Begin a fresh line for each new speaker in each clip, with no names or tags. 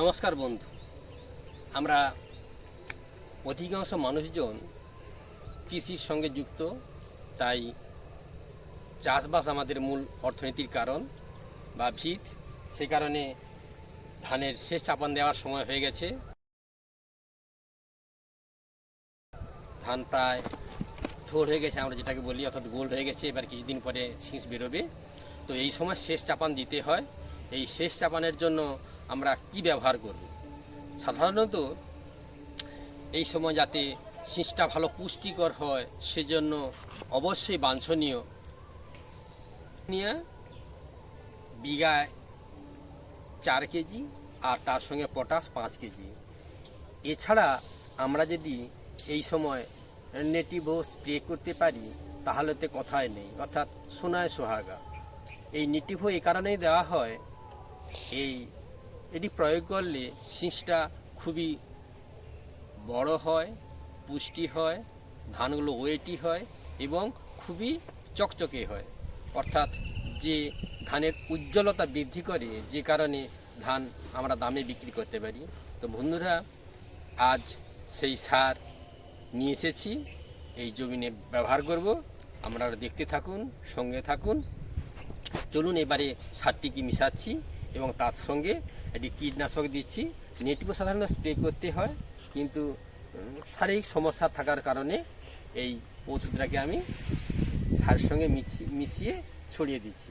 নমস্কার বন্ধু। আমরা অধিকাংশ মানুষজন কৃষির সঙ্গে যুক্ত, তাই চাষবাস আমাদের মূল অর্থনীতির কারণ বা ভিত। সে কারণে ধানের শেষ চাপান দেওয়ার সময় হয়ে গেছে। ধান প্রায় থোড় হয়ে গেছে, আমরা যেটাকে বলি, অর্থাৎ গোল্ড হয়ে গেছে। এবার কিছুদিন পরে শীষ বেরোবে। তো এই সময় শেষ চাপান দিতে হয়। এই শেষ চাপানের জন্য আমরা কি ব্যবহার করব? সাধারণত এই সময় যাতে শীষটা ভালো পুষ্টিকর হয়, সেজন্য অবশ্যই বাঞ্ছনীয়। নিয়ে বিঘায় চার কেজি আর তার সঙ্গে পটাশ পাঁচ কেজি। এছাড়া আমরা যদি এই সময় নেটিভো স্প্রে করতে পারি, তাহলে তো কথাই নেই, অর্থাৎ সোনায় সোহাগা। এই নেটিভো এই কারণেই দেওয়া হয়, এই এটি প্রয়োগ করলে শীষটা খুবই বড় হয়, পুষ্টি হয়, ধানগুলো ওয়েটি হয় এবং খুবই চকচকে হয়। অর্থাৎ যে ধানের উজ্জ্বলতা বৃদ্ধি করে, যে কারণে ধান আমরা দামে বিক্রি করতে পারি। তো বন্ধুরা, আজ সেই সার নিয়ে এসেছি, এই জমিনে ব্যবহার করব। আপনারা দেখতে থাকুন, সঙ্গে থাকুন। চলুন এবারে সারটি কি মিশাচ্ছি। এবং তার সঙ্গে একটি কীটনাশক দিচ্ছি। নেটিভো সাধারণত স্প্রে করতে হয়, কিন্তু শারীরিক সমস্যা থাকার কারণে এই ওষুধটাকে আমি সারের সঙ্গে মিশিয়ে ছড়িয়ে দিচ্ছি।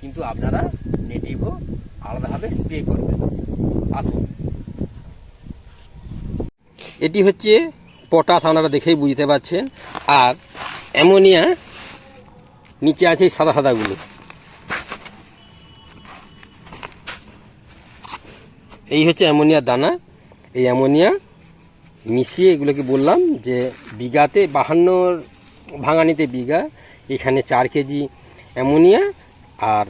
কিন্তু আপনারা নেটিভো আলাদাভাবে স্প্রে করবেন। আসুন। এটি হচ্ছে পটাশ, আপনারা দেখেই বুঝতে পারছেন। আর অ্যামোনিয়া নিচে আছে সাদা সাদাগুলো। এই হচ্ছে অ্যামোনিয়ার দানা। এই অ্যামোনিয়া মিশিয়ে এগুলোকে বললাম যে বিঘাতে বাহান্নর ভাঙানিতে বিঘা, এখানে চার কেজি অ্যামোনিয়া আর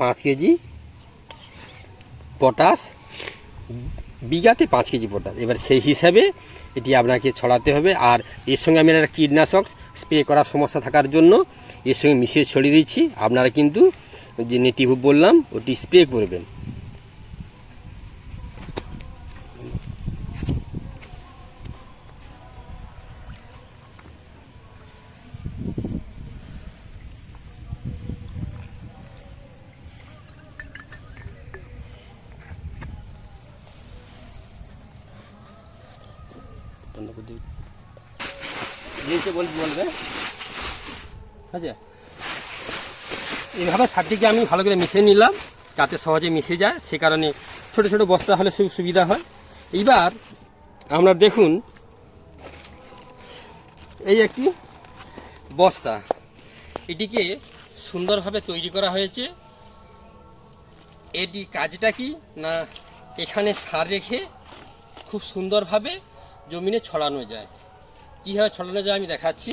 পাঁচ কেজি পটাশ, বিঘাতে পাঁচ কেজি পটাশ। এবার সেই হিসাবে এটি আপনাকে ছড়াতে হবে। আর এর সঙ্গে আমি একটা কীটনাশক স্প্রে করার সমস্যা থাকার জন্য এর সঙ্গে মিশিয়ে ছড়িয়ে দিচ্ছি। আপনারা কিন্তু যে নেটিভ বললাম, ওটি স্প্রে করবেন। বলবে। আচ্ছা। এইভাবে সারটিকে আমি ভালো করে মিশিয়ে নিলাম যাতে সহজে মিশে যায়। সে কারণে ছোট ছোট বস্তা হলে সু- সুবিধা হয়। এইবার আমরা দেখুন এই একটি বস্তা। এটিকে সুন্দরভাবে তৈরি করা হয়েছে। এটি কাজটা কি না এখানে সার রেখে খুব সুন্দরভাবে জমিনে ছড়ানো যায়। কীভাবে ছড়ানো যায় আমি দেখাচ্ছি।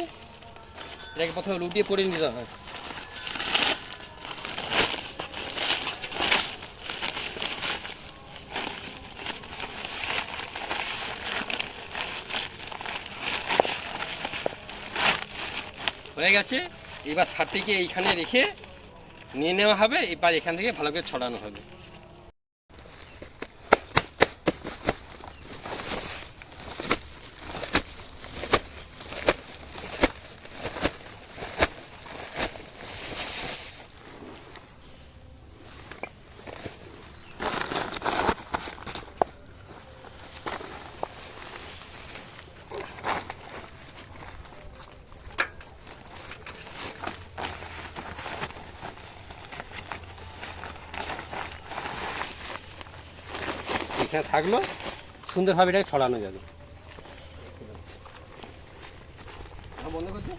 এটাকে প্রথমে লুটিয়ে পড়ে নিতে হয় হয়ে গেছে। এবার সারটিকে এইখানে রেখে নিয়ে নেওয়া হবে। এবার এখান থেকে ভালো করে ছড়ানো হবে। এখানে থাকল সুন্দরভাবে এটাকে ছড়ানো যাবে। বন্ধ করতে